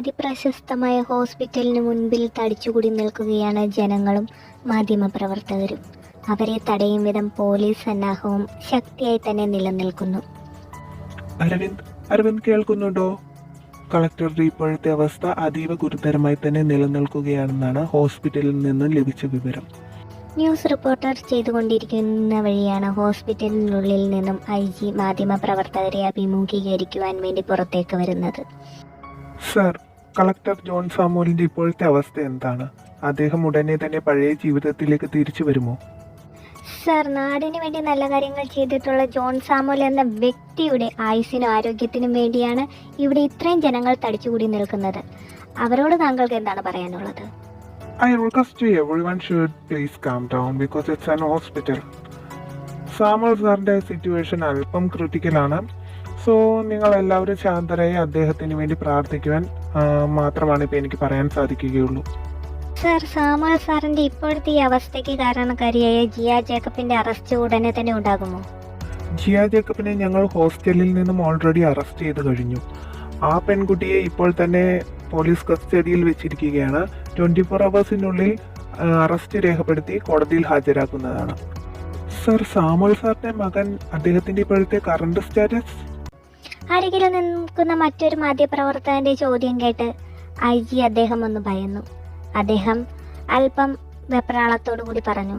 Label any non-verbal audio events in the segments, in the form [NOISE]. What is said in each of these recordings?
അതിപ്രശസ്തമായ ഹോസ്പിറ്റലിന് മുൻപിൽ തടിച്ചുകൂടി നിൽക്കുകയാണ് ജനങ്ങളും മാധ്യമപ്രവർത്തകരും. അവരെ തടയും വിധം പോലീസ് സന്നാഹവും ശക്തിയായി തന്നെ നിലനിൽക്കുന്നു. അരവിന്ദ് അരവിന്ദ് കേൾക്കുന്നുണ്ടോ? കളക്ടറുടെ ഇപ്പോഴത്തെ അവസ്ഥ അതീവ ഗുരുതരമായി തന്നെ നിലനിൽക്കുകയാണെന്നാണ് ഹോസ്പിറ്റലിൽ നിന്നും ലഭിച്ച വിവരം. ന്യൂസ് റിപ്പോർട്ടർ ചെയ്തുകൊണ്ടിരിക്കുന്ന വഴിയാണ് ഹോസ്പിറ്റലിനുള്ളിൽ നിന്നും ഐ ജി മാധ്യമപ്രവർത്തകരെ അഭിമുഖീകരിക്കുവാൻ വേണ്ടി പുറത്തേക്ക് വരുന്നത്. സർ കളക്ടർ ജോൺ സാമുവലിന്റെ ഇപ്പോഴത്തെ അവസ്ഥ എന്താണ്? അദ്ദേഹം ഉടനെ തന്നെ പഴയ ജീവിതത്തിലേക്ക് തിരിച്ചു വരുമോ? സർ നാടിന് വേണ്ടി നല്ല കാര്യങ്ങൾ ചെയ്തിട്ടുള്ള ജോൺ സാമുൽ എന്ന വ്യക്തിയുടെ ആയുസ്സിനും ആരോഗ്യത്തിനും വേണ്ടിയാണ് ഇവിടെ ഇത്രയും ജനങ്ങൾ തടിച്ചുകൂടി നിൽക്കുന്നത്. അവരോട് താങ്കൾക്ക് എന്താണ് പറയാനുള്ളത്? I request to everyone should please calm down because it's an hospital. Samal സാറിന്റെ സിറ്റുവേഷൻ അല്പം ക്രിട്ടിക്കലാണ് സോ നിങ്ങൾ എല്ലാവരും ശാന്തരായി അദ്ദേഹത്തിന് വേണ്ടി പ്രാർത്ഥിക്കുവാൻ മാത്രമാണ് ഇപ്പൊ എനിക്ക് പറയാൻ സാധിക്കുകയുള്ളൂ. സർ സാമുവൽ സാറിന്റെ ഇപ്പോഴത്തെ ഈ അവസ്ഥയ്ക്ക് കാരണക്കാരിയായ ജിയ ജേക്കബിന്റെ അറസ്റ്റ് ഉടനെ തന്നെ ഉണ്ടാകുമോ? ജിയ ജേക്കബിനെ ഞങ്ങൾ ഹോസ്റ്റലിൽ നിന്നും ഓൾറെഡി അറസ്റ്റ് ചെയ്ത് കഴിഞ്ഞു. ആ പെൺകുട്ടിയെ ഇപ്പോൾ തന്നെ പോലീസ് കസ്റ്റഡിയിൽ വെച്ചിരിക്കുകയാണ്. ട്വന്റി ഫോർ അവേഴ്സിനുള്ളിൽ അറസ്റ്റ് രേഖപ്പെടുത്തി കോടതിയിൽ ഹാജരാക്കുന്നതാണ്. സർ സാമുൽ സാറിന്റെ മകൻ അദ്ദേഹത്തിന്റെ ഇപ്പോഴത്തെ കറണ്ട് സ്റ്റാറ്റസ് അരികിൽ നിൽക്കുന്ന മറ്റൊരു മാധ്യമപ്രവർത്തകന്റെ ചോദ്യം കേട്ട് ഐ ജി അദ്ദേഹം ഒന്ന് ഭയന്നു. അദ്ദേഹം അല്പം വെപ്രാളത്തോടു കൂടി പറഞ്ഞു.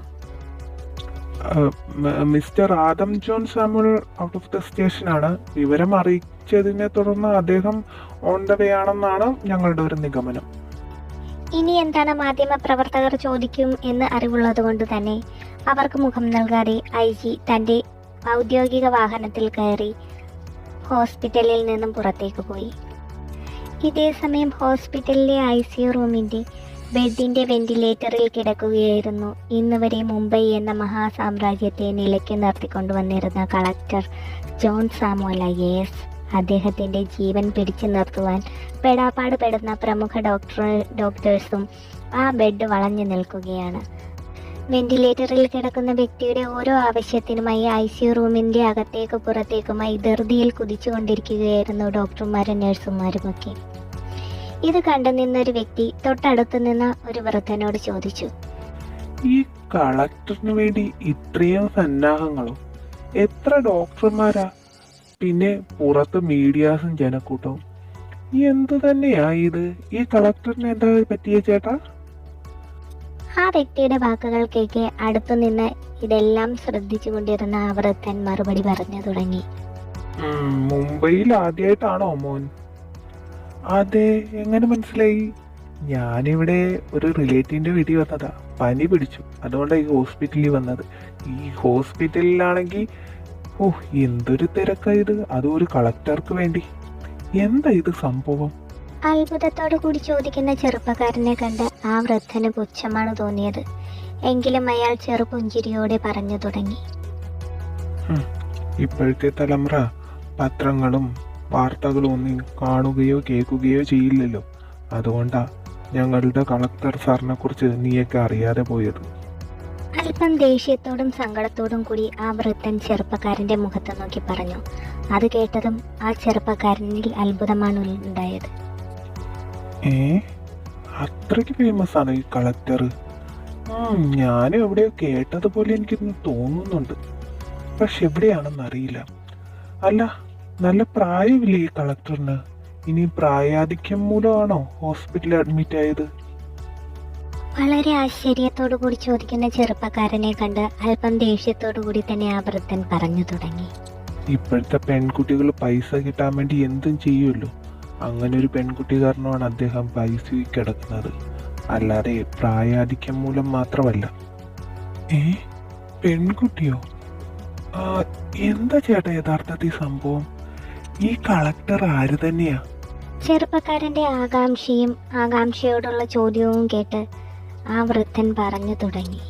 Mister Adam John Samuel out of the സ്റ്റേഷനാണ് വിവരം അറിയിച്ചതിനെ തുടർന്ന് അദ്ദേഹം ഓൺ ദ വേ ആണെന്നാണ് ഞങ്ങളുടെ ഒരു നിഗമനം. ഇനി എന്താണ് മാധ്യമ പ്രവർത്തകർ ചോദിക്കും എന്ന് അറിവുള്ളത് കൊണ്ട് തന്നെ അവർക്ക് മുഖം നൽകാതെ ഐ ജി തന്റെ ഔദ്യോഗിക വാഹനത്തിൽ കയറി ഹോസ്പിറ്റലിൽ നിന്നും പുറത്തേക്ക് പോയി. ഇതേ സമയം ഹോസ്പിറ്റലിലെ ഐ സി റൂമിന്റെ ബെഡിന്റെ വെന്റിലേറ്ററിൽ കിടക്കുകയായിരുന്നു. ഇന്ന് വരെ മുംബൈ എന്ന മഹാസാമ്രാജ്യത്തെ നിലയ്ക്ക് നിർത്തിക്കൊണ്ടുവന്നിരുന്ന കളക്ടർ ജോൺ സാമുവൽ യേസ് അദ്ദേഹത്തിന്റെ ജീവൻ പിടിച്ചു നിർത്തുവാൻ പെടാപ്പാട് പെടുന്ന പ്രമുഖ ഡോക്ടർ ഡോക്ടേഴ്സും ആ ബെഡ് വളഞ്ഞു നിൽക്കുകയാണ്. വെന്റിലേറ്ററിൽ കിടക്കുന്ന വ്യക്തിയുടെ ഓരോ ആവശ്യത്തിനുമായി ഐ സി യു റൂമിന്റെ അകത്തേക്ക് പുറത്തേക്കുമായി ധൃതിയിൽ കുതിച്ചുകൊണ്ടിരിക്കുകയായിരുന്നു ഡോക്ടർമാരും നഴ്സുമാരും ഒക്കെ ഇത് കണ്ടു നിന്നൊരു വ്യക്തി തൊട്ടടുത്ത് നിന്ന ഒരു വൃദ്ധനോട് ചോദിച്ചു. ഈ കളക്ടറിന് വേണ്ടി ഇത്രയും സന്നാഹങ്ങളും? എത്ര ഡോക്ടർമാരാ? പിന്നെ പുറത്ത് മീഡിയാസും ജനക്കൂട്ടവും. എന്തു തന്നെയാ ഇത്? ഈ കളക്ടറിന് എന്താ പറ്റിയ ചേട്ടാ? ആ വ്യക്തിയുടെ വാക്കുകൾ കേൾക്ക് അടുത്തു നിന്ന് ഇതെല്ലാം ശ്രദ്ധിച്ചുകൊണ്ടിരുന്ന ആ വൃദ്ധൻ മറുപടി പറഞ്ഞു തുടങ്ങി. മുംബൈയിൽ ആദ്യമായിട്ടാണോ മോൻ? അതെ എങ്ങനെ മനസ്സിലായി? ഞാനിവിടെ ഒരു റിലേറ്റീവിന്റെ വീട്ടിൽ വന്നതാ. പനി പിടിച്ചു. അതുകൊണ്ടാണ് ഈ ഹോസ്പിറ്റലിൽ വന്നത്. ഈ ഹോസ്പിറ്റലിലാണെങ്കിൽ ഓ എന്തൊരു തിരക്കായത് അതും ഒരു കളക്ടർക്ക് വേണ്ടി. എന്താ ഇത് സംഭവം? അത്ഭുതത്തോടു കൂടി ചോദിക്കുന്ന ചെറുപ്പക്കാരനെ കണ്ട് ആ വൃദ്ധന് പുച്ഛമാണ് തോന്നിയത്. എങ്കിലും അയാൾ ചെറുപുഞ്ചിരിയോടെ പറഞ്ഞു തുടങ്ങി. ഇപ്പോഴത്തെ തലമുറ പത്രങ്ങളും വാർത്തകളും ഒന്നും കാണുകയോ കേൾക്കുകയോ ചെയ്യില്ലല്ലോ. അതുകൊണ്ടാ ഞങ്ങളുടെ കളക്ടർ സാറിനെ കുറിച്ച് നീയൊക്കെ അറിയാതെ പോയത്. അല്പം ദേഷ്യത്തോടും സങ്കടത്തോടും കൂടി ആ വൃദ്ധൻ ചെറുപ്പക്കാരന്റെ മുഖത്ത് നോക്കി പറഞ്ഞു. അത് കേട്ടതും ആ ചെറുപ്പക്കാരനിൽ അത്ഭുതമാണ് ഉണ്ടായത്. ഏ? അത്രയ്ക്ക് ഫേമസ് ആണ് ഈ കളക്ടർ ഞാനും എവിടെയോ കേട്ടതുപോലെ എനിക്കൊന്ന് തോന്നുന്നുണ്ട്. പക്ഷെ എവിടെയാണെന്ന് അറിയില്ല. അല്ല നല്ല പ്രായമില്ലേ ഈ കളക്ടറിന് ഇനി പ്രായാധിക്യം മൂലമാണോ ഹോസ്പിറ്റലിൽ അഡ്മിറ്റ് ആയത്? വളരെ ആശ്ചര്യത്തോടു കൂടി ചോദിക്കുന്ന ചെറുപ്പക്കാരനെ കണ്ട് അല്പം ദേഷ്യത്തോടു കൂടി തന്നെ ആ വൃദ്ധൻ പറഞ്ഞു തുടങ്ങി. ഇപ്പോഴത്തെ പെൺകുട്ടികൾ പൈസ കിട്ടാൻ വേണ്ടി എന്തും ചെയ്യുമല്ലോ. അങ്ങനെ ഒരു പെൺകുട്ടി കാരണമാണ് അദ്ദേഹം പൈസ കിടക്കുന്നത്. അല്ലാതെ പ്രായാധിക്യം മൂലം മാത്രമല്ല. ഏ? പെൺകുട്ടിയോ? എന്താ ചേട്ടാ യഥാർത്ഥത്തിൽ സംഭവം? ഈ കളക്ടർ ആര് തന്നെയാ? ചെറുപ്പക്കാരന്റെ ആകാംക്ഷയും ആകാംക്ഷയോടുള്ള ചോദ്യവും കേട്ട് ആ വൃദ്ധൻ പറഞ്ഞു തുടങ്ങി.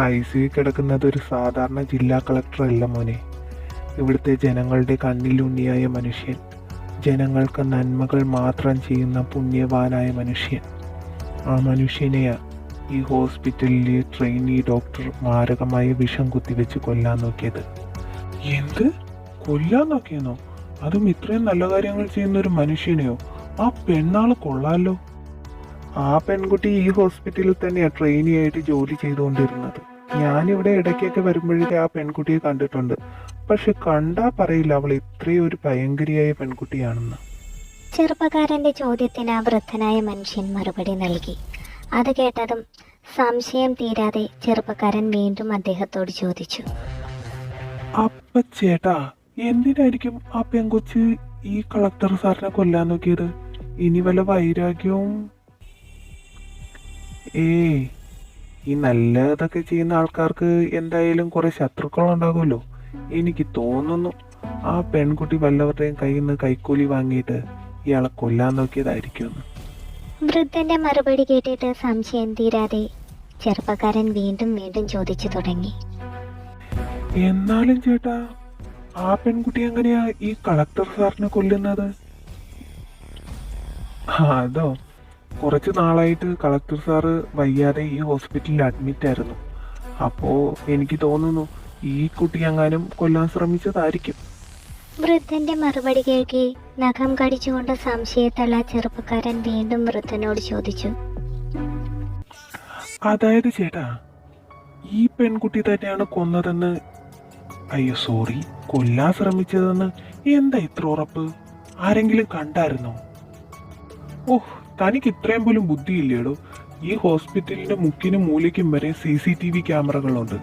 ഐ സി കിടക്കുന്നത് ഒരു സാധാരണ ജില്ലാ കളക്ടർ അല്ല മോനെ. ഇവിടുത്തെ ജനങ്ങളുടെ കണ്ണിലുണ്ണിയായ മനുഷ്യൻ. ജനങ്ങൾക്ക് നന്മകൾ മാത്രം ചെയ്യുന്ന പുണ്യവാനായ മനുഷ്യൻ. ആ മനുഷ്യനെയാ ഈ ഹോസ്പിറ്റലിലെ ട്രെയിനി ഡോക്ടർ മാരകമായ വിഷം കുത്തിവെച്ച് കൊല്ലാൻ നോക്കിയത്. എന്ത്? കൊല്ലാൻ നോക്കിയെന്നോ? അതും ഇത്രയും നല്ല കാര്യങ്ങൾ ചെയ്യുന്ന ഒരു മനുഷ്യനെയോ? ആ പെണ്ണാൾ കൊള്ളാലോ? ആ പെൺകുട്ടി ഈ ഹോസ്പിറ്റലിൽ തന്നെയാ ട്രെയിനിയായിട്ട് ജോലി ചെയ്തുകൊണ്ടിരുന്നത്. ഞാനിവിടെ ഇടയ്ക്കൊക്കെ വരുമ്പോഴേക്കും ആ പെൺകുട്ടിയെ കണ്ടിട്ടുണ്ട്. പക്ഷെ കണ്ടാ പറയില്ല അവൾ ഇത്രയും ഒരു ഭയങ്കരിയായ പെൺകുട്ടിയാണെന്ന്. ചെറുപ്പക്കാരന്റെ ചോദ്യത്തിന് ആ വൃദ്ധനായ മനുഷ്യൻ മറുപടി നൽകി. അത് കേട്ടതും സംശയം തീരാതെ ചെറുപ്പക്കാരൻ വീണ്ടും അദ്ദേഹത്തോട് ചോദിച്ചു. അപ്പ ചേട്ടാ എന്തിനായിരിക്കും ആ പെൺകൊച്ച് ഈ കളക്ടർ സാറിനെ കൊല്ലാൻ നോക്കിയത്? ഇനി വല്ല വൈരാഗ്യവും? ഏയ് ഈ നല്ലതൊക്കെ ചെയ്യുന്ന ആൾക്കാർക്ക് എന്തായാലും കുറെ ശത്രുക്കൾ ഉണ്ടാകുമല്ലോ. എനിക്ക് തോന്നുന്നു ആ പെൺകുട്ടി വല്ലവരുടെയും കയ്യിൽ നിന്ന് കൈക്കൂലി വാങ്ങിയിട്ട് ഇയാളെ കൊല്ലാൻ നോക്കിയതായിരിക്കുമെന്ന്. വൃദ്ധന്റെ മറുപടി കേട്ടിട്ട് സംശയം തീരാതെ ചെറുപ്പക്കാരൻ വീണ്ടും വീണ്ടും ചോദിച്ചു തുടങ്ങി. എന്നാലും ചേട്ടാ ആ പെൺകുട്ടി എങ്ങനെയാ ഈ കളക്ടർ സാറിനെ കൊല്ലുന്നത്? അതോ കുറച്ച് നാളായിട്ട് കളക്ടർ സാറ് വയ്യാതെ ഈ ഹോസ്പിറ്റലിൽ അഡ്മിറ്റ് ആയിരുന്നു. അപ്പോ എനിക്ക് തോന്നുന്നു ഈ കുട്ടി എങ്ങാനും കൊല്ലാൻ ശ്രമിച്ചതായിരിക്കും. വൃദ്ധന്റെ മറുപടി കേൾക്കി നഖം കടിച്ചുകൊണ്ട് സംശയത്തല്ല ചെറുപ്പക്കാരൻ വീണ്ടും വൃദ്ധനോട് ചോദിച്ചു. അതായത് ചേട്ടാ ഈ പെൺകുട്ടി തന്നെയാണ് കൊന്നതെന്ന്? അയ്യോ സോറി കൊല്ലാൻ ശ്രമിച്ചതെന്ന് എന്താ ഇത്ര ഉറപ്പ്? ആരെങ്കിലും കണ്ടായിരുന്നോ? ഓഹ് തനിക്ക് ഇത്രയും പോലും ബുദ്ധിയില്ലേടോ? ഈ ഹോസ്പിറ്റലിന്റെ മുക്കിനും മൂലയ്ക്കും വരെ സി സി ടി വി ക്യാമറകളുണ്ട്.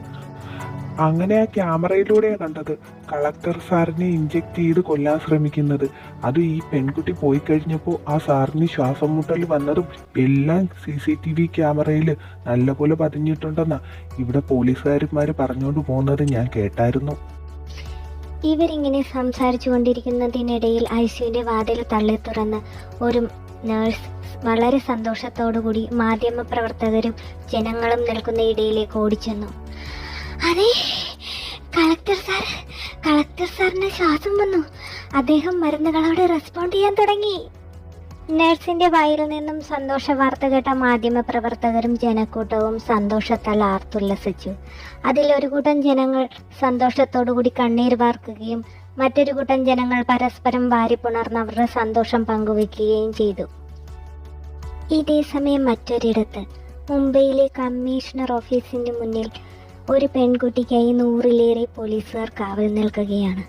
അങ്ങനെ ആ ക്യാമറയിലൂടെ കണ്ടത്. കളക്ടർ സാറിനെ ഇഞ്ചെക്ട് ചെയ്ത് കൊല്ലാൻ ശ്രമിക്കുന്നത്. അത് ഈ പെൺകുട്ടി പോയി കഴിഞ്ഞപ്പോൾ ആ സാറിന് ശ്വാസം മുട്ടൽ വന്നതും എല്ലാം സി സി ടി വി ക്യാമറയിൽ നല്ലപോലെ പതിഞ്ഞിട്ടുണ്ടെന്നാ ഇവിടെ പോലീസുകാരന്മാർ പറഞ്ഞുകൊണ്ട് പോകുന്നത് ഞാൻ കേട്ടായിരുന്നു. ഇവരിങ്ങനെ സംസാരിച്ചു കൊണ്ടിരിക്കുന്നതിനിടയിൽ ഐസിയുവിന്റെ വാതിൽ തള്ളി തുറന്ന് ഒരു നേഴ്സ് വളരെ സന്തോഷത്തോടുകൂടി മാധ്യമപ്രവർത്തകരും ജനങ്ങളും നിൽക്കുന്ന ഇടയിലേക്ക് ഓടിച്ചെന്നു. അതെ കളക്ടർ സാർ കളക്ടർ സാറിന് ശ്വാസം വന്നു. അദ്ദേഹം മരുന്നുകളോട് റെസ്പോണ്ട് ചെയ്യാൻ തുടങ്ങി. നഴ്സിന്റെ വായിൽ നിന്നും സന്തോഷ വാർത്ത കേട്ട മാധ്യമ പ്രവർത്തകരും ജനക്കൂട്ടവും സന്തോഷത്താൽ ആർത്തുല്ലസിച്ചു. അതിൽ ഒരു കൂട്ടം ജനങ്ങൾ സന്തോഷത്തോടുകൂടി കണ്ണീർ വാർക്കുകയും മറ്റൊരു കൂട്ടം ജനങ്ങൾ പരസ്പരം വാരിപ്പുണർന്ന് അവരുടെ സന്തോഷം പങ്കുവെക്കുകയും ചെയ്തു. ഇതേ സമയം മറ്റൊരിടത്ത് മുംബൈയിലെ കമ്മീഷണർ ഓഫീസിന്റെ മുന്നിൽ ഒരു പെൺകുട്ടിക്കായി നൂറിലേറെ പോലീസുകാർ കാവൽ നിൽക്കുകയാണ്.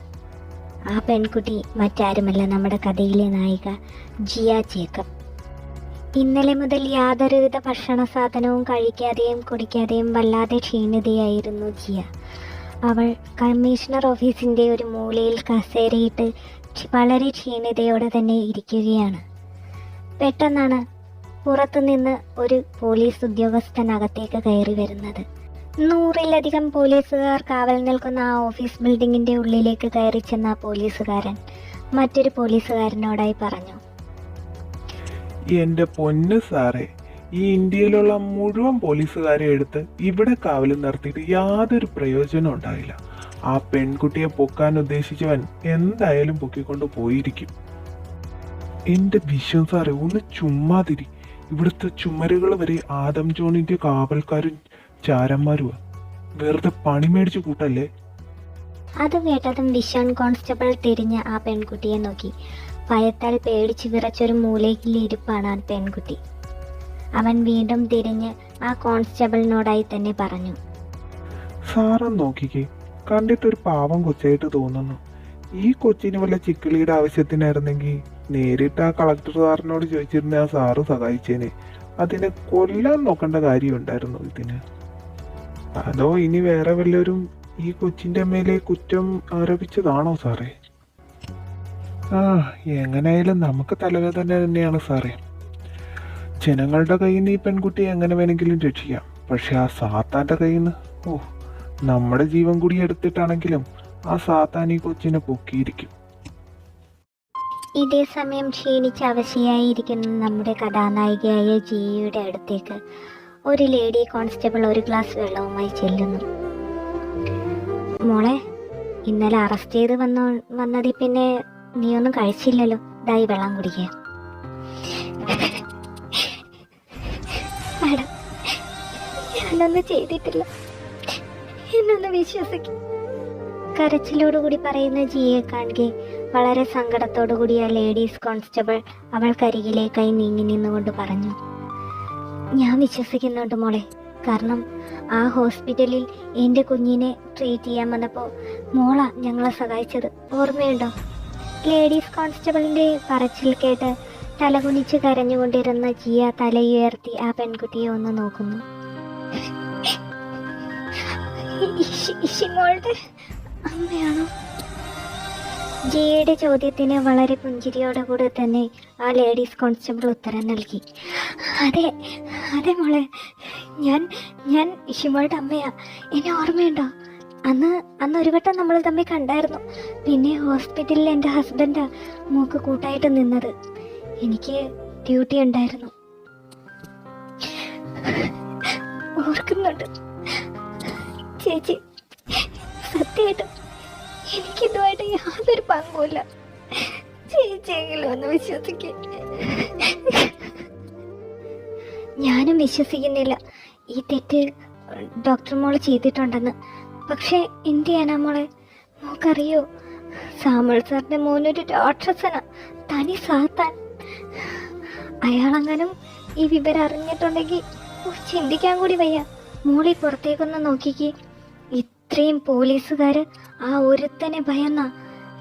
ആ പെൺകുട്ടി മറ്റാരുമല്ല നമ്മുടെ കഥയിലെ നായിക ജിയ ജേക്കബ്. ഇന്നലെ മുതൽ യാതൊരുവിധ ഭക്ഷണ സാധനവും കഴിക്കാതെയും കുടിക്കാതെയും വല്ലാതെ ക്ഷീണിതയായിരുന്നു ജിയ. അവൾ കമ്മീഷണർ ഓഫീസിന്റെ ഒരു മൂലയിൽ കസേരയിട്ട് വളരെ ക്ഷീണിതയോടെ തന്നെ ഇരിക്കുകയാണ്. പെട്ടെന്നാണ് പുറത്തുനിന്ന് ഒരു പോലീസ് ഉദ്യോഗസ്ഥൻ അകത്തേക്ക് കയറി വരുന്നത്. നൂറിലധികം പോലീസുകാർ കാവൽ നിൽക്കുന്ന ആ ഓഫീസ് ബിൽഡിങ്ങിന്റെ ഉള്ളിലേക്ക് കയറി ചെന്ന പോലീസുകാരൻ മറ്റൊരു പോലീസുകാരനോടായി പറഞ്ഞു. എന്റെ പൊന്ന് സാറേ ഈ ഇന്ത്യയിലുള്ള മുഴുവൻ പോലീസുകാരെ എടുത്ത് ഇവിടെ കാവൽ നിർത്തിയിട്ട് യാതൊരു പ്രയോജനം ഉണ്ടായില്ല. ആ പെൺകുട്ടിയെ പൊക്കാൻ ഉദ്ദേശിച്ചവൻ എന്തായാലും പൊക്കിക്കൊണ്ട് പോയിരിക്കും. എന്റെ വിശ്വം സാറേ ഒന്ന് ചുമ്മാതിരി. ഇവിടുത്തെ ചുമരുകൾ വരെ ആദം ജോണിന്റെ കാവൽക്കാരും ചാരന്മാരുമാ വെറുതെ പണി മേടിച്ചു കൂട്ടല്ലേ? അത് കേട്ടതും വിശ്വൻ കോൺസ്റ്റബിൾ തിരിഞ്ഞ് ആ പെൺകുട്ടിയെ നോക്കി. ഭയത്താൽ പേടിച്ചു വിറച്ചൊരു മൂലയിൽ ഇരിപ്പാണ് ആ പെൺകുട്ടി. അവൻ വീണ്ടും തിരിഞ്ഞ് ആ കോൺസ്റ്റബിളിനോടായി തന്നെ പറഞ്ഞു. സാറം നോക്കിക്കേ. കണ്ടിട്ടൊരു പാവം കൊച്ചായിട്ട് തോന്നുന്നു. ഈ കൊച്ചിന് വല്ല ചിക്കിളിയുടെ ആവശ്യത്തിനായിരുന്നെങ്കിൽ നേരിട്ട് ആ കളക്ടർ സാറിനോട് ചോദിച്ചിരുന്ന ആ സാറ് സഹായിച്ചേനെ. അതിനെ കൊല്ലാൻ നോക്കേണ്ട കാര്യമുണ്ടായിരുന്നു ഇതിന്. അതോ ഇനി വേറെ വല്ലവരും ഈ കൊച്ചിന്റെ മേലെ കുറ്റം ആരോപിച്ചതാണോ സാറേ? ആ എങ്ങനെയായാലും നമുക്ക് തലവേദന തന്നെയാണ് സാറേ. ജനങ്ങളുടെ കയ്യിൽ നിന്ന് ഈ പെൺകുട്ടിയെ എങ്ങനെ വേണമെങ്കിലും രക്ഷിക്കാം. പക്ഷെ ആ സാത്താന്റെ കയ്യിൽ നിന്ന് ഓ നമ്മുടെ ജീവൻ കൂടി എടുത്തിട്ടാണെങ്കിലും ആ സാത്താൻ ഈ കൊച്ചിനെ പൊക്കിയിരിക്കും. ഇതേ സമയം ക്ഷീണിച്ച് അവശയായിരിക്കുന്ന നമ്മുടെ കഥാനായികയായ ജീവിയുടെ അടുത്തേക്ക് ഒരു ലേഡി കോൺസ്റ്റബിൾ ഒരു ഗ്ലാസ് വെള്ളവുമായി ചെല്ലുന്നു. മോളെ ഇന്നലെ അറസ്റ്റ് ചെയ്ത് വന്നോ വന്നതിൽ പിന്നെ ഒന്നും കഴിച്ചില്ലല്ലോ. ഇതായി വെള്ളം കുടിക്കുക മാഡം ഞാനൊന്നും ചെയ്തിട്ടില്ല. എന്നൊന്ന് വിശ്വസിക്കും. കരച്ചിലോടുകൂടി പറയുന്ന ജിയെ കാണുകെ വളരെ സങ്കടത്തോടു കൂടി ആ ലേഡീസ് കോൺസ്റ്റബിൾ അവൾക്കരികിലേക്കായി നീങ്ങി നിന്നുകൊണ്ട് പറഞ്ഞു. ഞാൻ വിശ്വസിക്കുന്നുണ്ട് മോളെ. കാരണം ആ ഹോസ്പിറ്റലിൽ എന്റെ കുഞ്ഞിനെ ട്രീറ്റ് ചെയ്യാൻ വന്നപ്പോൾ മോള ഞങ്ങളെ സഹായിച്ചത്. ഓർമ്മയുണ്ടോ? ലേഡീസ് കോൺസ്റ്റബിളിന്റെ പറച്ചിൽ കേട്ട് തലകുനിച്ച് കരഞ്ഞുകൊണ്ടിരുന്ന ജിയ തലയുയർത്തി ആ പെൺകുട്ടിയെ ഒന്ന് നോക്കുന്നു. [LAUGHS] ഇഷിമോളുടെ അമ്മയാണോ? ജിയയുടെ ചോദ്യത്തിന് വളരെ പുഞ്ചിരിയോടെ കൂടെ തന്നെ ആ ലേഡീസ് കോൺസ്റ്റബിൾ ഉത്തരം നൽകി. അതെ അതെ മോളെ. ഞാൻ ഞാൻ ഇഷിമോളുടെ അമ്മയാ. എന്നെ ഓർമ്മയുണ്ടോ? അന്ന് അന്ന് ഒരു വട്ടം നമ്മൾ തമ്മിൽ കണ്ടായിരുന്നു. പിന്നെ ഹോസ്പിറ്റലിൽ എന്റെ ഹസ്ബൻഡാ മൂക്ക് കൂട്ടായിട്ട് നിന്നത്. എനിക്ക് ഡ്യൂട്ടി ഉണ്ടായിരുന്നു. ഓർക്കുന്നുണ്ട്. ചേച്ചി സത്യമായിട്ടും എനിക്കിതുമായിട്ട് യാതൊരു പങ്കുമില്ല. ചേച്ചിയെങ്കിലും ഒന്ന് വിശ്വസിക്കേ. ഞാനും വിശ്വസിക്കുന്നില്ല. ഈ തെറ്റ് ഡോക്ടർ മോൾ ചെയ്തിട്ടുണ്ടെന്ന്. പക്ഷേ എന്ത് ചെയ്യാനാ മോളെ? മോക്കറിയോ? സാമുൾ സാറിന്റെ മോനൊരു രാക്ഷസന. തനി സാത്താൻ. അയാളങ്ങനും ഈ വിവരം അറിഞ്ഞിട്ടുണ്ടെങ്കിൽ ചിന്തിക്കാൻ കൂടി വയ്യ. മോളി പുറത്തേക്കൊന്ന് നോക്കിക്കേ. ഇത്രയും പോലീസുകാർ ആ ഒരുത്തനെ ഭയന്ന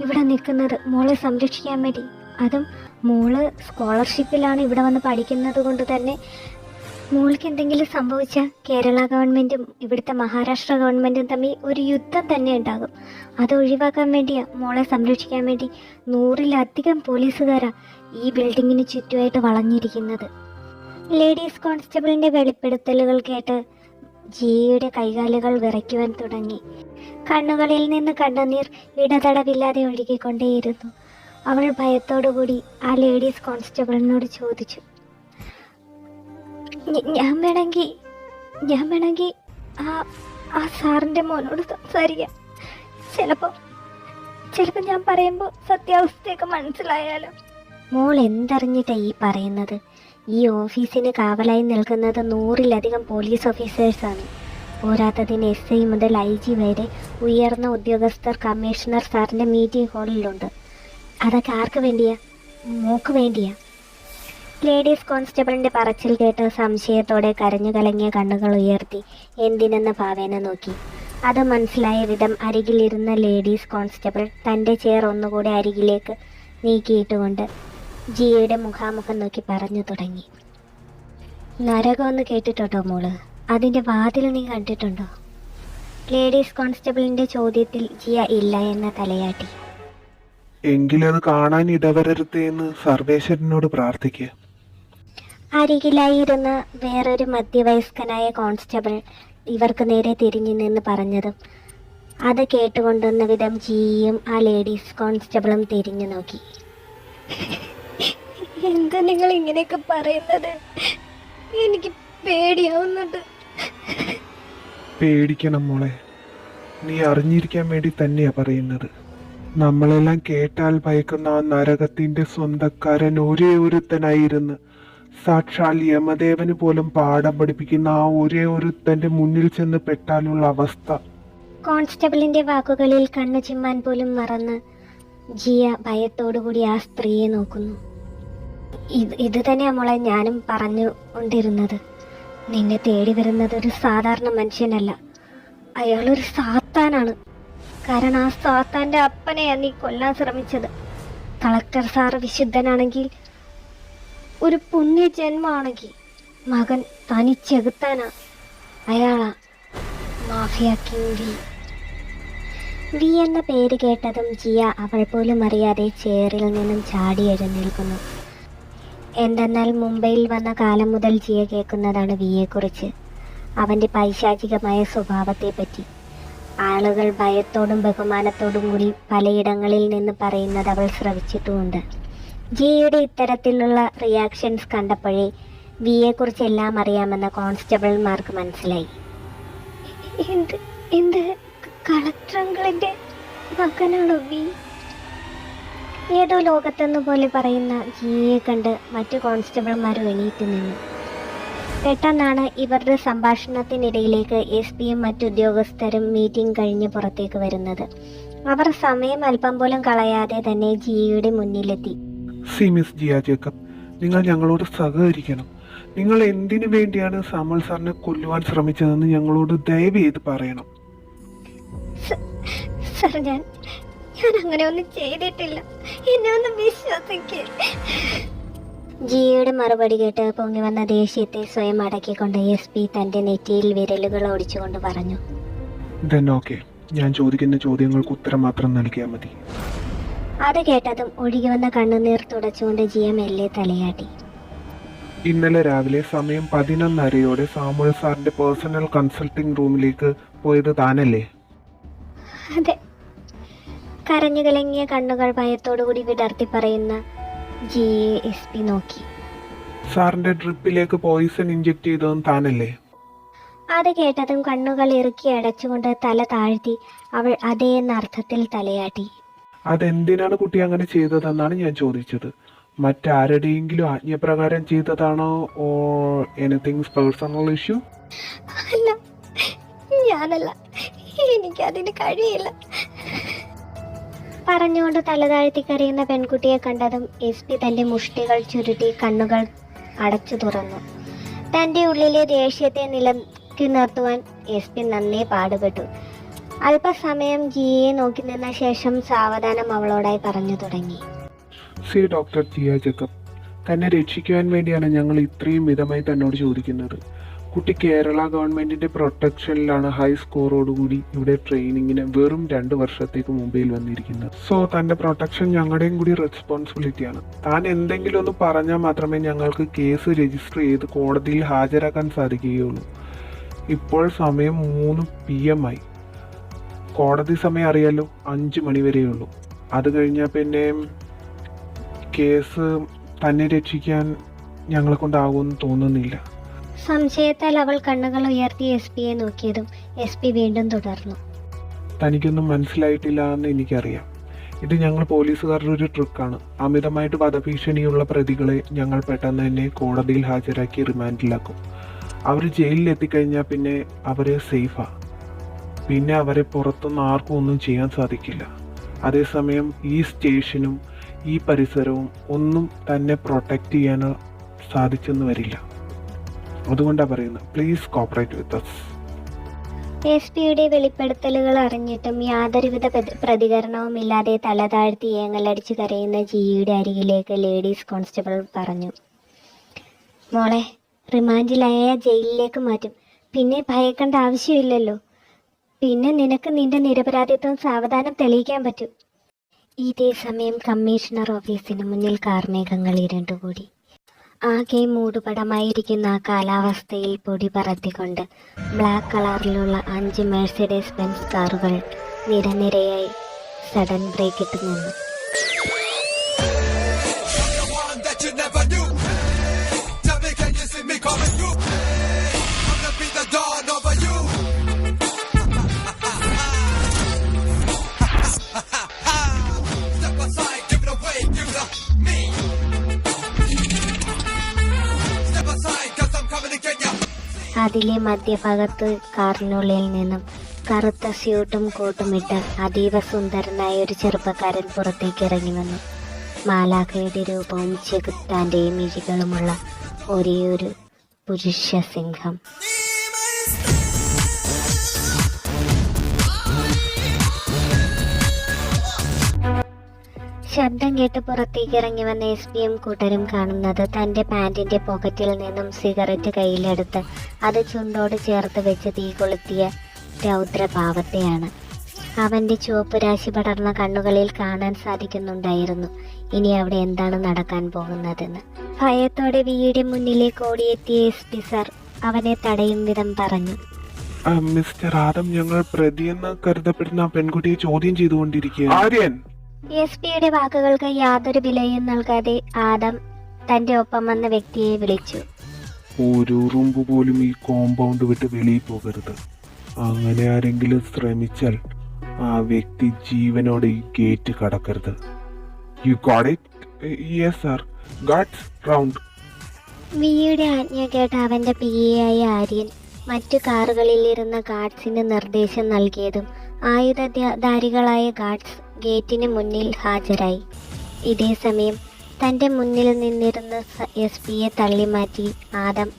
ഇവിടെ നിൽക്കുന്നത്. മോളെ സംരക്ഷിക്കാൻ വേണ്ടി. അതും മോൾ സ്കോളർഷിപ്പിലാണ് ഇവിടെ വന്ന് പഠിക്കുന്നത് കൊണ്ട് തന്നെ മോൾക്ക് എന്തെങ്കിലും സംഭവിച്ചാൽ കേരള ഗവൺമെന്റും ഇവിടുത്തെ മഹാരാഷ്ട്ര ഗവൺമെന്റും തമ്മിൽ ഒരു യുദ്ധം തന്നെ ഉണ്ടാകും. അത് ഒഴിവാക്കാൻ വേണ്ടിയാ മോളെ സംരക്ഷിക്കാൻ വേണ്ടി നൂറിലധികം പോലീസുകാരാ ഈ ബിൽഡിങ്ങിന് ചുറ്റുമായിട്ട് വളഞ്ഞിരിക്കുന്നത്. ലേഡീസ് കോൺസ്റ്റബിളിന്റെ വെളിപ്പെടുത്തലുകൾ കേട്ട് ജിയുടെ കൈകാലുകൾ വിറയ്ക്കുവാൻ തുടങ്ങി. കണ്ണുകളിൽ നിന്ന് കണ്ണുനീർ ഇടതടവില്ലാതെ ഒഴുകിക്കൊണ്ടേയിരുന്നു. അവൾ ഭയത്തോടുകൂടി ആ ലേഡീസ് കോൺസ്റ്റബിളിനോട് ചോദിച്ചു. ഞാൻ വേണമെങ്കിൽ ഞാൻ വേണമെങ്കിൽ ആ ആ സാറിന്റെ മോനോട് സംസാരിക്കാം. ചിലപ്പോൾ ചിലപ്പോൾ ഞാൻ പറയുമ്പോൾ സത്യാവസ്ഥയൊക്കെ മനസ്സിലായാലോ? മോൾ എന്തറിഞ്ഞിട്ടാണ് ഈ പറയുന്നത്? ഈ ഓഫീസിന് കാവലായി നിൽക്കുന്നത് നൂറിലധികം പോലീസ് ഓഫീസേഴ്സാണ്. പോരാത്തതിന് എസ് ഐ മുതൽ ഐ ജി വരെ ഉയർന്ന ഉദ്യോഗസ്ഥർ കമ്മീഷണർ സാറിന്റെ മീറ്റിംഗ് ഹാളിലുണ്ട്. അതൊക്കെ ആർക്ക് വേണ്ടിയാ? മോക്ക് വേണ്ടിയാ? ലേഡീസ് കോൺസ്റ്റബിളിന്റെ പറച്ചിൽ കേട്ട് സംശയത്തോടെ കരഞ്ഞു കലങ്ങിയ കണ്ണുകൾ ഉയർത്തി എന്തിനെന്ന് ഭാവേന നോക്കി. അത് മനസ്സിലായ വിധം അരികിലിരുന്ന ലേഡീസ് കോൺസ്റ്റബിൾ തന്റെ ചെയർ ഒന്നുകൂടെ അരികിലേക്ക് നീക്കിയിട്ടുകൊണ്ട് ജിയയുടെ മുഖാമുഖം നോക്കി പറഞ്ഞു തുടങ്ങി. നരകമെന്ന് കേട്ടിട്ടുണ്ടോ മോൾ? അതിന്റെ വാതിൽ നീ കണ്ടിട്ടുണ്ടോ? ലേഡീസ് കോൺസ്റ്റബിളിന്റെ ചോദ്യത്തിൽ ജിയ ഇല്ല എന്ന തലയാട്ടി. എങ്കിലത് കാണാൻ ഇടവരരുതേ എന്ന് സർവേശ്വരനോട് പ്രാർത്ഥിക്കുക അരികിലായിരുന്ന വേറൊരു മധ്യവയസ്കനായ കോൺസ്റ്റബിൾ ഇവർക്ക് നേരെ തിരിഞ്ഞു നിന്ന് പറഞ്ഞതും അത് കേട്ടുകൊണ്ടുവന്ന വിധം ജിയും ആ ലേഡീസ് കോൺസ്റ്റബിളും തിരിഞ്ഞു നോക്കി. എന്താ നിങ്ങൾ ഇങ്ങനെയൊക്കെ പറയുന്നത്? എനിക്ക് പേടിയാവുന്നുണ്ട്. പേടിക്കണം മോളെ. നീ അറിഞ്ഞിരിക്കാൻ വേണ്ടി തന്നെയാ പറയുന്നത്. നമ്മളെല്ലാം കേട്ടാൽ ഭയക്കുന്ന ആ നരകത്തിന്റെ സ്വന്തക്കാരൻ ഒരേ ഒരുത്തനായിരുന്നു. സാക്ഷാൽ യമദേവന് പോലും പാഠം പഠിപ്പിക്കുന്ന ആ ഒരേ ഒരുത്തന്റെ മുന്നിൽ ചെന്ന് പെട്ടാലുള്ള അവസ്ഥ. കോൺസ്റ്റബിളിന്റെ വാക്കുകളിൽ കണ്ണു ചിമ്മാൻ പോലും മറന്ന് ജിയ ഭയത്തോടുകൂടി ആ സ്ത്രീയെ നോക്കുന്നു. ഇത് തന്നെയാ മോളെ ഞാനും പറഞ്ഞു കൊണ്ടിരുന്നത്. നിന്നെ തേടി വരുന്നത് ഒരു സാധാരണ മനുഷ്യനല്ല. അയാളൊരു സാത്താനാണ്. കാരണം ആ സാത്താന്റെ അപ്പനെയാ നീ കൊല്ലാൻ ശ്രമിച്ചത്. കളക്ടർ സാർ വിശുദ്ധനാണെങ്കിൽ ഒരു പുണ്യ ജന്മമാണെങ്കിൽ മകൻ തനിച്ചെകുത്താനാ അയാളാ മാഫിയ കിങ് വി വി എന്ന പേര് കേട്ടതും ജിയ അവൾ പോലും അറിയാതെ ചെയറിൽ നിന്നും ചാടി എഴുന്നേൽക്കുന്നു. എന്തെന്നാൽ മുംബൈയിൽ വന്ന കാലം മുതൽ ജിയ കേൾക്കുന്നതാണ് വിയെക്കുറിച്ച് അവന്റെ പൈശാചികമായ സ്വഭാവത്തെപ്പറ്റി. ആളുകൾ ഭയത്തോടും ബഹുമാനത്തോടും കൂടി പലയിടങ്ങളിൽ നിന്ന് പറയുന്നത് അവൾ ശ്രവിച്ചിട്ടുമുണ്ട്. ജിയുടെ ഇത്തരത്തിലുള്ള റിയാക്ഷൻസ് കണ്ടപ്പോഴേ വിയെക്കുറിച്ച് എല്ലാം അറിയാമെന്ന കോൺസ്റ്റബിൾമാർക്ക് മനസ്സിലായി. എന്ത് എന്ത് കളക്ടറുകളുടെ മകനാണോ വി ഏതോ ലോകത്തെന്ന് പോലെ പറയുന്ന ജിയെ കണ്ട് മറ്റു കോൺസ്റ്റബിൾമാർ എണീറ്റ് നിന്നു. പെട്ടെന്നാണ് ഇവരുടെ സംഭാഷണത്തിനിടയിലേക്ക് എസ് പിയും മറ്റുദ്യോഗസ്ഥരും മീറ്റിംഗ് കഴിഞ്ഞ് പുറത്തേക്ക് വരുന്നത്. അവർ സമയം അല്പം പോലും കളയാതെ തന്നെ ജിയുടെ മുന്നിലെത്തി. സി മിസ് ജിയ ജേക്കബ് നിങ്ങൾ ഞങ്ങളോട് സഹകരിക്കണം. നിങ്ങൾ എന്തിനു വേണ്ടിയാണ് സാമൽ സാറിനെ കൊല്ലുവാൻ ശ്രമിച്ചതെന്ന് ഞങ്ങളോട് ദയവ് ചെയ്ത് പറയണം. സർ ഞാൻ ഞാൻ അങ്ങനെ ഒന്നും ചെയ്തിട്ടില്ല. എന്നെ ഒന്ന് വിശ്വസിക്കേ. ജിയുടെ മറുപടി കേട്ട് പൊങ്ങി വന്ന ദേഷ്യത്തെ സ്വയം അടക്കിക്കൊണ്ട് എസ് പി തന്റെ നെറ്റിയിൽ വിരലുകൾ ഓടിച്ചുകൊണ്ട് പറഞ്ഞു. ദെൻ ഓക്കെ ഞാൻ ചോദിക്കുന്ന ചോദ്യങ്ങൾക്ക് ഉത്തരം മാത്രം നൽകിയാൽ മതി. അത് കേട്ടതും ഒഴുകി വന്ന കണ്ണുനീർ തുടച്ചുകൊണ്ട് ജിയ മെല്ലെ തലയാട്ടി. ഇന്നലെ രാവിലെ സമയം പതിനൊന്നരയോടെ സാമുൽ സാറിന്റെ പേഴ്സണൽ കൺസൾട്ടിംഗ് റൂമിലേക്ക് പോയത് താനല്ലേ? അതെ. കരഞ്ഞു കലങ്ങിയ കണ്ണുകൾ ഭയത്തോടുകൂടി വിടർത്തി പറയുന്ന ജിയെ എസ് പി നോക്കി. സാറിന്റെ ഡ്രിപ്പിലേക്ക് പോയിസൺ ഇഞ്ചെക്ട് ചെയ്തതും താനല്ലേ? അത് കേട്ടതും കണ്ണുകൾ ഇറുക്കി അടച്ചുകൊണ്ട് തല താഴ്ത്തി അവൾ അതേ എന്ന അർത്ഥത്തിൽ തലയാട്ടി. അതെന്തിനാണ് കുട്ടി അങ്ങനെ ചെയ്തതെന്നാണ് ഞാൻ ചോദിച്ചത്. മറ്റാരുടെയെങ്കിലും ആജ്ഞപ്രകാരം ചെയ്തതാണോ ഓ എനിത്തിങ് പേഴ്സണൽ ഇഷ്യൂ അല്ല ഞാനല്ല. എനിക്കതിന് കഴിയില്ല. പറഞ്ഞുകൊണ്ട് തലതാഴ്ത്തി കരയുന്ന പെൺകുട്ടിയെ കണ്ടതും എസ് പി തന്റെ മുഷ്ടികൾ ചുരുട്ടി കണ്ണുകൾ അടച്ചു തുറന്നു. തന്റെ ഉള്ളിലെ ദേഷ്യത്തെ നിലക്കി നിർത്തുവാൻ എസ് പി നന്നേ പാടുപെട്ടു. അല്പസമയം ജിയെ നോക്കി നിന്ന ശേഷം സാവധാനം അവളോടായി പറഞ്ഞു തുടങ്ങി. സി ഡോക്ടർ ജിയ ജക്കബ് തന്നെ രക്ഷിക്കുവാൻ വേണ്ടിയാണ് ഞങ്ങൾ ഇത്രയും വിധമായി തന്നോട് ചോദിക്കുന്നത്. കുട്ടി കേരള ഗവൺമെന്റിന്റെ പ്രൊട്ടക്ഷനിലാണ് ഹൈ സ്കോറോടുകൂടി ഇവിടെ ട്രെയിനിങ്ങിന് വെറും രണ്ട് വർഷത്തേക്ക് മുംബൈയിൽ വന്നിരിക്കുന്നത്. സോ തന്റെ പ്രൊട്ടക്ഷൻ ഞങ്ങളുടെയും കൂടി റെസ്പോൺസിബിലിറ്റിയാണ് താൻ എന്തെങ്കിലും ഒന്ന് പറഞ്ഞാൽ മാത്രമേ ഞങ്ങൾക്ക് കേസ് രജിസ്റ്റർ ചെയ്ത് കോടതിയിൽ ഹാജരാക്കാൻ സാധിക്കുകയുള്ളൂ. ഇപ്പോൾ സമയം മൂന്ന് പി എം ആയി. കോടതി സമയം അറിയാലോ? അഞ്ച് മണി വരെയുള്ളൂ. അത് കഴിഞ്ഞാൽ പിന്നെ കേസ് തന്നെ രക്ഷിക്കാൻ ഞങ്ങളെ കൊണ്ടാകുമെന്ന് തോന്നുന്നില്ല. സംശയത്താൽ അവൾ കണ്ണുകൾ ഉയർത്തി എസ് പിയെ നോക്കിയതും എസ് പി വീണ്ടും തുടർന്നു. തനിക്കൊന്നും മനസ്സിലായിട്ടില്ല എന്ന് എനിക്കറിയാം. ഇത് ഞങ്ങൾ പോലീസുകാരുടെ ഒരു ട്രിക്കാണ് അമിതമായിട്ട് വധഭീഷണിയുള്ള പ്രതികളെ ഞങ്ങൾ പെട്ടെന്ന് തന്നെ കോടതിയിൽ ഹാജരാക്കി റിമാൻഡിലാക്കും. അവർ ജയിലിൽ എത്തിക്കഴിഞ്ഞാൽ പിന്നെ അവരെ സേഫാ പിന്നെ അവരെ പുറത്തുനിന്ന് ആർക്കും ഒന്നും ചെയ്യാൻ സാധിക്കില്ല. അതേസമയം ഈ സ്റ്റേഷനും ഈ പരിസരവും ഒന്നും തന്നെ പ്രൊട്ടക്റ്റ് ചെയ്യാൻ സാധിച്ചെന്ന് വരില്ല. അതുകൊണ്ടാണ് പറയുന്നത് please cooperate with us S പിയുടെ വെളിപ്പെടുത്തലുകൾ അറിഞ്ഞിട്ടും യാതൊരുവിധ പ്രതികരണവുമില്ലാതെ പ്രതികരണവും ഇല്ലാതെ തല താഴ്ത്തി ഏങ്ങലടിച്ച് കരയുന്ന ജിയുടെ അരികിലേക്ക് ലേഡീസ് കോൺസ്റ്റബിൾ പറഞ്ഞു. മോളെ റിമാൻഡിലായ ജയിലിലേക്ക് മാറ്റും. പിന്നെ ഭയക്കേണ്ട ആവശ്യമില്ലല്ലോ. പിന്നെ നിനക്ക് നിന്റെ നിരപരാധിത്വം സാവധാനം തെളിയിക്കാൻ പറ്റും. ഇതേ സമയം കമ്മീഷണർ ഓഫീസിന് മുന്നിൽ കാർമേഘങ്ങൾ ഇരുണ്ടുകൂടി. ആകെ മൂടുപടമായിരിക്കുന്ന കാലാവസ്ഥയിൽ പൊടി പറത്തിക്കൊണ്ട് ബ്ലാക്ക് കളറിലുള്ള അഞ്ച് മെഴ്സിഡീസ് ബെൻസ് കാറുകൾ നിരനിരയായി സഡൻ ബ്രേക്കിട്ട് നിന്നു. അതിലെ മധ്യഭാഗത്ത് കാറിനുള്ളിൽ നിന്നും കറുത്ത സ്യൂട്ടും കോട്ടും ഇട്ട് അതീവ സുന്ദരനായ ഒരു ചെറുപ്പക്കാരൻ പുറത്തേക്ക് ഇറങ്ങി വന്നു. മാലാഖയുടെ രൂപവും ചെകുത്താന്റെയും ഇരികളുമുള്ള ഒരേ ഒരു പുരുഷ സിംഹം ശബ്ദം കേട്ട് പുറത്തേക്ക് ഇറങ്ങി വന്ന എസ് പിയും കൂട്ടരും കാണുന്നത് തന്റെ പാന്റിന്റെ പോക്കറ്റിൽ നിന്നും സിഗരറ്റ് കയ്യിലെടുത്ത് അത് ചുണ്ടോട് ചേർത്ത് വെച്ച് തീ കൊളുത്തിയ രൗദ്രഭാവത്തെയാണ്. അവന്റെ ചുവപ്പ് രാശി പടർന്ന കണ്ണുകളിൽ കാണാൻ സാധിക്കുന്നുണ്ടായിരുന്നു. ഇനി അവിടെ എന്താണ് നടക്കാൻ പോകുന്നതെന്ന്. ഭയത്തോടെ വീടിന് മുന്നിലേക്ക് ഓടിയെത്തിയ എസ് പി സാർ അവനെ തടയും വിധം പറഞ്ഞു. മിസ്റ്റർ ആദം ഞങ്ങൾ പ്രതിയെന്ന് കരുതപ്പെടുന്ന പെൺകുട്ടിയെ ചോദ്യം ചെയ്തുകൊണ്ടിരിക്കുകയാണ്. ആര്യൻ എസ് പിയുടെ വാക്കുകൾക്ക് യാതൊരു വിലയും നൽകാതെ ആദം തന്റെ ഒപ്പം വന്ന വ്യക്തിയെ വിളിച്ചു. ഒരു ഉറുമ്പ് പോലും ഈ കോമ്പൗണ്ട് വിട്ട് വെളിയിൽ പോകരുത്. അങ്ങനെ ആരെങ്കിലും ശ്രമിച്ചാൽ ആ വ്യക്തി ജീവനോടെ ഈ gate കടക്കരുത്. You got it yes sir guards round വിയുടെ ആജ്ഞ കേട്ട അവന്റെ പി ആയ ആര്യൻ മറ്റു കാറുകളിലിരുന്ന ഗാർഡ്സിന് നിർദ്ദേശം നൽകിയതും ആയുധധാരികളായ ഗാർഡ്സ് ഗേറ്റിന് മുന്നിൽ ഹാജരായി. ഇതേസമയം തന്റെ മുന്നിൽ നിന്നിരുന്ന എസ് പിയെ തള്ളിമാറ്റി ആദം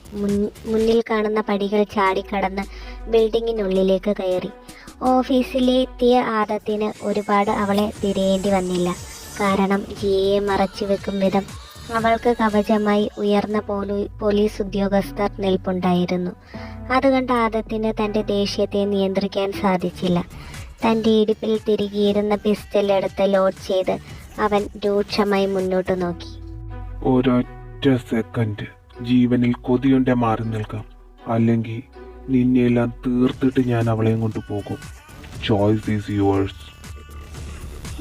മുന്നിൽ കാണുന്ന പടികൾ ചാടിക്കടന്ന് ബിൽഡിങ്ങിനുള്ളിലേക്ക് കയറി. ഓഫീസിലെത്തിയ ആദത്തിന് ഒരുപാട് അവളെ തിരയേണ്ടി വന്നില്ല. കാരണം ജിയെ മറച്ചു വെക്കും വിധം അവൾക്ക് കവചമായി ഉയർന്ന പോലീ പോലീസ് ഉദ്യോഗസ്ഥർ നിൽപ്പുണ്ടായിരുന്നു. അതുകൊണ്ട് ആദത്തിന് തന്റെ ദേഷ്യത്തെ നിയന്ത്രിക്കാൻ സാധിച്ചില്ല. തന്റെ ഇടുപ്പിൽ തിരികെയിരുന്ന പിസ്റ്റൽ എടുത്ത് ലോഡ് ചെയ്ത് അവൻ രൂക്ഷമായി മുന്നോട്ട് നോക്കി. ഒരൊറ്റ സെക്കൻഡ് ജീവനിൽ കൊതിയുണ്ടെ മാറി നിൽക്കാം. അല്ലെങ്കിൽ നിന്നെല്ലാം തീർത്തിട്ട് ഞാൻ അവളെയും കൊണ്ട് പോകും. ചോയ്സ് ഈസ് യുവേഴ്സ്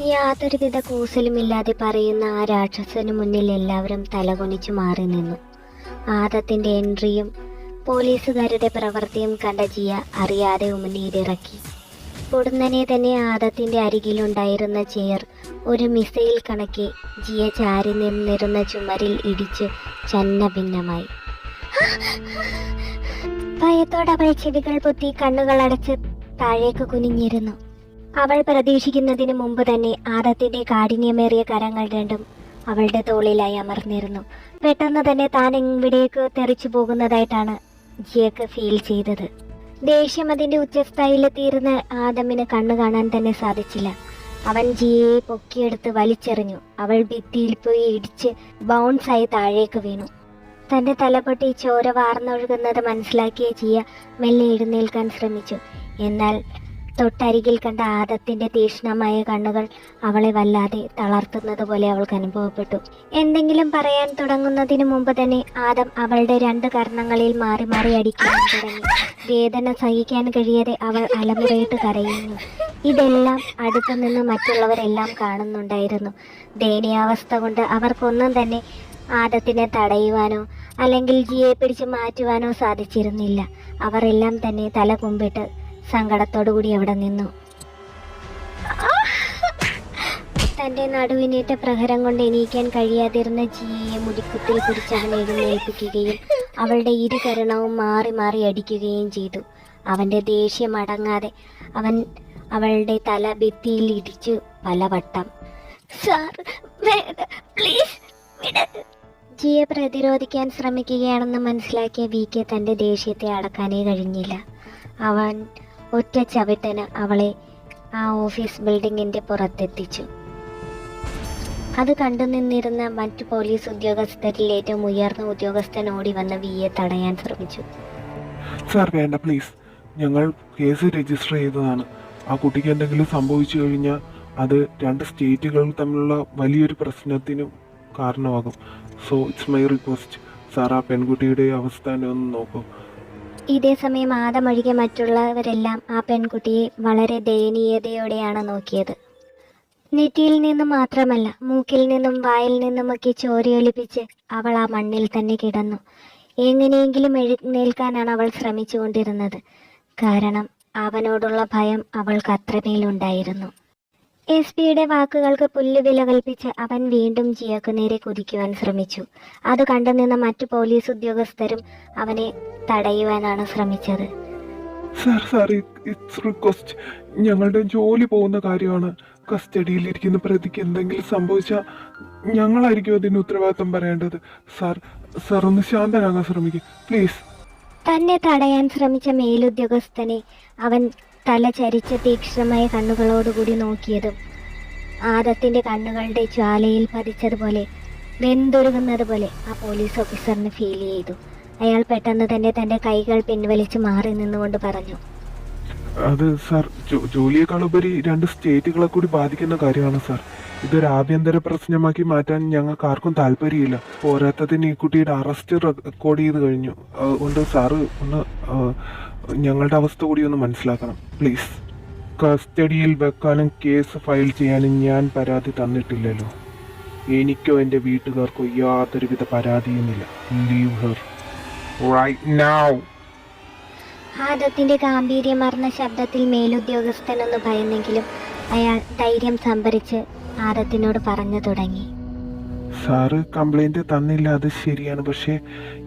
യാതൊരുവിധ കൂസലുമില്ലാതെ പറയുന്ന ആ രാക്ഷസന് മുന്നിൽ എല്ലാവരും തലകുനിച്ചു മാറി നിന്നു. ആദത്തിന്റെ എൻട്രിയും പോലീസുകാരുടെ പ്രവൃത്തിയും കണ്ട ജിയ അറിയാതെ ഉമിനീരിറക്കി. പൊടുന്നനെ തന്നെ ആദത്തിന്റെ അരികിലുണ്ടായിരുന്ന ചെയർ ഒരു മിസൈൽ കണക്കെ ജിയ ചാരി നിന്നിരുന്ന ചുമരിൽ ഇടിച്ച് ചന്ന ഭിന്നമായി ഭയത്തോടെ അവൾ ചെവികൾ പൊത്തി കണ്ണുകൾ അടച്ച് താഴേക്ക് കുനിഞ്ഞിരുന്നു. അവൾ പ്രതീക്ഷിക്കുന്നതിന് മുമ്പ് തന്നെ ആദത്തിന്റെ കാഠിന്യമേറിയ കരങ്ങൾ രണ്ടും അവളുടെ തോളിലായി അമർന്നിരുന്നു. പെട്ടെന്ന് തന്നെ താൻ എവിടേക്ക് തെറിച്ചു പോകുന്നതായിട്ടാണ് ജിയക്ക് ഫീൽ ചെയ്തത്. ദേഷ്യം അതിന്റെ തീർന്ന് ആദമിന് കണ്ണു കാണാൻ തന്നെ സാധിച്ചില്ല. അവൻ ജിയെ പൊക്കിയെടുത്ത് വലിച്ചെറിഞ്ഞു. അവൾ ഭിത്തിയിൽ പോയി ഇടിച്ച് ബൗൺസായി താഴേക്ക് വീണു. തന്റെ തലപൊട്ടി ചോര വാർന്നൊഴുകുന്നത് മനസ്സിലാക്കിയ ജിയ മെല്ലെ എഴുന്നേൽക്കാൻ ശ്രമിച്ചു. എന്നാൽ തൊട്ടരികിൽ കണ്ട ആദത്തിന്റെ തീക്ഷ്ണമായ കണ്ണുകൾ അവളെ വല്ലാതെ തളർത്തുന്നത് പോലെ അവൾക്ക് അനുഭവപ്പെട്ടു. എന്തെങ്കിലും പറയാൻ തുടങ്ങുന്നതിന് മുമ്പ് തന്നെ ആദം അവളുടെ രണ്ട് കർണങ്ങളിൽ മാറി മാറി അടിക്കാൻ തുടങ്ങി. വേദന സഹിക്കാൻ കഴിയാതെ അവൾ അലമുറയിട്ട് കരയുന്നു. ഇതെല്ലാം അടുത്തു നിന്ന് മറ്റുള്ളവരെല്ലാം കാണുന്നുണ്ടായിരുന്നു. ദയനീയാവസ്ഥ കൊണ്ട് അവർക്കൊന്നും തന്നെ ആദത്തിനെ തടയുവാനോ അല്ലെങ്കിൽ ജിയെ പിടിച്ച് മാറ്റുവാനോ സാധിച്ചിരുന്നില്ല. അവരെല്ലാം തന്നെ തല കുമ്പിട്ട് സങ്കടത്തോടുകൂടി അവിടെ നിന്നു. തന്റെ നടുവിനേറ്റ പ്രഹരം കൊണ്ട് എണീക്കാൻ കഴിയാതിരുന്ന ജീയെ മുടിക്കുത്തിൽ കുറിച്ച് അവൻ എഴുന്നേൽപ്പിക്കുകയും അവളുടെ ഇരുകരണവും മാറി മാറി അടിക്കുകയും ചെയ്തു. അവന്റെ ദേഷ്യം അടങ്ങാതെ അവൻ അവളുടെ തല ഭിത്തിയിൽ ഇടിച്ചു പലവട്ടം. പ്ലീസ് ജിയെ പ്രതിരോധിക്കാൻ ശ്രമിക്കുകയാണെന്ന് മനസ്സിലാക്കിയ വി കെ തന്റെ ദേഷ്യത്തെ അടക്കാനേ കഴിഞ്ഞില്ല. അവൻ ഒറ്റ ചവിട്ടന് അവളെ ആ ഓഫീസ് ബിൽഡിങ്ങിന്റെ പുറത്തെത്തിച്ചു. അത് കണ്ടു നിന്നിരുന്ന മറ്റു പോലീസ് ഉദ്യോഗസ്ഥരിൽ ഏറ്റവും ഉയർന്ന ഉദ്യോഗസ്ഥൻ ഓടി വന്ന് വിയെ തടയാൻ ശ്രമിച്ചു. സാർ വേണ്ട പ്ലീസ് ഞങ്ങൾ കേസ് രജിസ്റ്റർ ചെയ്തതാണ്. ആ കുട്ടിക്ക് എന്തെങ്കിലും സംഭവിച്ചു കഴിഞ്ഞാൽ അത് രണ്ട് സ്റ്റേറ്റുകൾ തമ്മിലുള്ള വലിയൊരു പ്രശ്നത്തിനും കാരണമാകും. So it's my request sir ആ പെൺകുട്ടിയുടെ അവസ്ഥ ഒന്ന് നോക്കൂ. ഇതേ സമയം ആദമൊഴികെ മറ്റുള്ളവരെല്ലാം ആ പെൺകുട്ടിയെ വളരെ ദയനീയതയോടെയാണ് നോക്കിയത്. നെറ്റിയിൽ നിന്നും മാത്രമല്ല മൂക്കിൽ നിന്നും വായിൽ നിന്നുമൊക്കെ ചോരയൊലിപ്പിച്ച് അവൾ ആ മണ്ണിൽ തന്നെ കിടന്നു. എങ്ങനെയെങ്കിലും എഴുന്നേൽക്കാനാണ് അവൾ ശ്രമിച്ചുകൊണ്ടിരുന്നത്. കാരണം അവനോടുള്ള ഭയം അവൾക്ക് അത്രമേലുണ്ടായിരുന്നു. എസ് പിയുടെ വാക്കുകൾക്ക് പുല്ലുവില കൽപ്പിച്ച് അവൻ വീണ്ടും ജിയക്ക് നേരെ കുതിക്കുവാൻ ശ്രമിച്ചു. അത് കണ്ടുനിന്ന മറ്റു പോലീസ് ഉദ്യോഗസ്ഥരും അവനെ തടയുവാനാണ് ശ്രമിച്ചത്. Sir sir it's request. ഞങ്ങളുടെ ജോലി പോകുന്ന കാര്യമാണ്. കസ്റ്റഡിയിൽ ഇരിക്കുന്ന പ്രതിക്ക് എന്തെങ്കിലും സംഭവിച്ചാൽ ഞങ്ങളായിരിക്കും അതിന് ഉത്തരവാദിത്വം പറയേണ്ടത്. സാർ സാർ ഒന്ന് ശാന്തനാകാൻ ശ്രമിക്കും. പ്ലീസ്. തന്നെ തടയാൻ ശ്രമിച്ച മേലുദ്യോഗസ്ഥനെ അവൻ തല ചരിച്ച തീക്ഷ്ണമായ കണ്ണുകളോടുകൂടി നോക്കിയതും ആദത്തിന്റെ കണ്ണുകളുടെ ജ്വാലയിൽ പതിച്ചതുപോലെ വെന്തൊരുകുന്നത് പോലെ ആ പോലീസ് ഓഫീസറിന് ഫീൽ ചെയ്തു. അയാൾ പെട്ടെന്ന് തന്നെ തന്റെ കൈകൾ പിൻവലിച്ച് മാറി നിന്നുകൊണ്ട് പറഞ്ഞു. അത് സാർ ജോലിയെക്കാളുപരി രണ്ട് സ്റ്റേറ്റുകളെ കൂടി ബാധിക്കുന്ന കാര്യമാണ് സാർ. ഇതൊരു ആഭ്യന്തര പ്രശ്നമാക്കി മാറ്റാൻ ഞങ്ങൾക്ക് ആർക്കും താല്പര്യമില്ല. പോരാത്തതിന് ഈ കുട്ടിയുടെ അറസ്റ്റ് റെക്കോർഡ് ചെയ്ത് കഴിഞ്ഞു. അതുകൊണ്ട് സാറ് ഒന്ന് ഞങ്ങളുടെ അവസ്ഥ കൂടി ഒന്ന് മനസ്സിലാക്കണം. പ്ലീസ് കസ്റ്റഡിയിൽ വെക്കാനും കേസ് ഫയൽ ചെയ്യാനും ഞാൻ പരാതി തന്നിട്ടില്ലല്ലോ. എനിക്കോ എന്റെ വീട്ടുകാർക്കോ യാതൊരുവിധ പരാതിയുമില്ല. ലീവ് ഹെർ റൈറ്റ് നൗ ആദത്തിന്റെ ഗാംഭീര്യമാർന്ന ശബ്ദത്തിൽ മേലുദ്യോഗസ്ഥനൊന്ന് ഭയന്നെങ്കിലും അയാൾ ധൈര്യം സംഭരിച്ച് ആദത്തിനോട് പറഞ്ഞു തുടങ്ങി. സാറ് കംപ്ലൈന്റ് തന്നില്ല അത് ശരിയാണ്. പക്ഷേ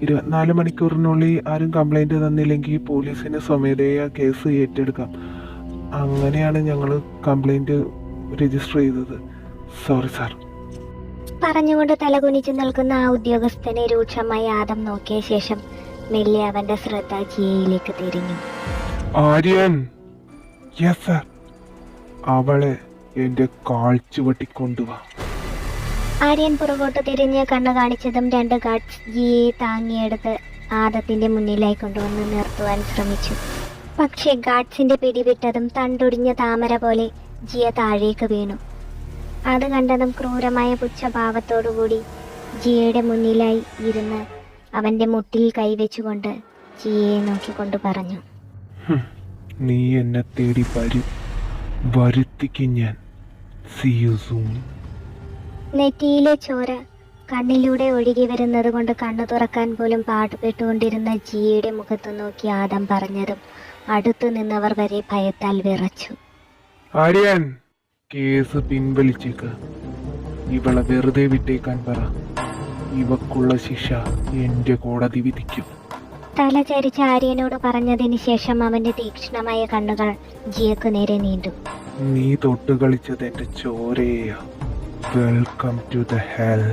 ഇരുപത്തിനാല് മണിക്കൂറിനുള്ളിൽ ആരും കംപ്ലൈന്റ് തന്നില്ലെങ്കിൽ പോലീസിന് സ്വമേധയാ കേസ് ഏറ്റെടുക്കാം. അങ്ങനെയാണ് ഞങ്ങൾ കംപ്ലൈന്റ് രജിസ്റ്റർ ചെയ്തത്. സോറി സാർ പറഞ്ഞുകൊണ്ട് തലകുനിച്ചു നിൽക്കുന്ന ആ ഉദ്യോഗസ്ഥനെ രൂക്ഷമായി ആദം നോക്കിയ ശേഷം മെല്ലെ അവന്റെ ശ്രദ്ധ ജിയയിലേക്ക് തിരിഞ്ഞു. ആര്യൻ! യെസ് സർ അവളെ എന്റെ കാഴ്ചവട്ടി കൊണ്ടുവാ ആര്യൻ പുറകോട്ട് തിരിഞ്ഞ് കണ്ണു കാണിച്ചതും രണ്ട് ഗാർഡ്സ് ജിയെ താങ്ങിയെടുത്ത് ആദത്തിന്റെ മുന്നിലായി കൊണ്ടുവന്ന് നിർത്തുവാൻ ശ്രമിച്ചു. പക്ഷേ ഗാർഡ്സിന്റെ പിടിവിട്ടതും തണ്ടൊടിഞ്ഞ താമര പോലെ ജിയ താഴേക്ക് വീണു. അത് കണ്ടതും ക്രൂരമായ പുച്ഛഭാവത്തോടുകൂടി ജിയയുടെ മുന്നിലായി ഇരുന്ന് അവന്റെ മുട്ടിൽ കൈവച്ചുകൊണ്ട് ജിയയെ നോക്കിക്കൊണ്ട് പറഞ്ഞു. നീ എന്നെ തേടി വരും. വരുത്തിക്കും ഞാൻ. സി യു സൂൺ നെറ്റിയിലെ ചോര കണ്ണിലൂടെ ഒഴുകി വരുന്നത് കൊണ്ട് കണ്ണു തുറക്കാൻ പോലും പാടുപെട്ടുകൊണ്ടിരുന്ന ജിയുടെ മുഖത്തു നോക്കി ആദം പറഞ്ഞതും അടുത്തു നിന്നവർ വരെ ഭയത്താൽ വിറച്ചു. ആര്യൻ കേസ് പിൻവലിച്ചേക്ക് ഇവളെ വെറുതെ വിട്ടേക്കാൻ പറ. ഇവക്കുള്ള ശിക്ഷ എന്റെ കോടതി വിധിക്കും. തല ചരിച്ച ആര്യനോട് പറഞ്ഞതിന് ശേഷം അവന്റെ തീക്ഷ്ണമായ കണ്ണുകൾ ജിയക്ക് നേരെ നീണ്ടു. നീ തൊട്ടുകളിച്ചത് എന്റെ ചോരയാ. Welcome to the hell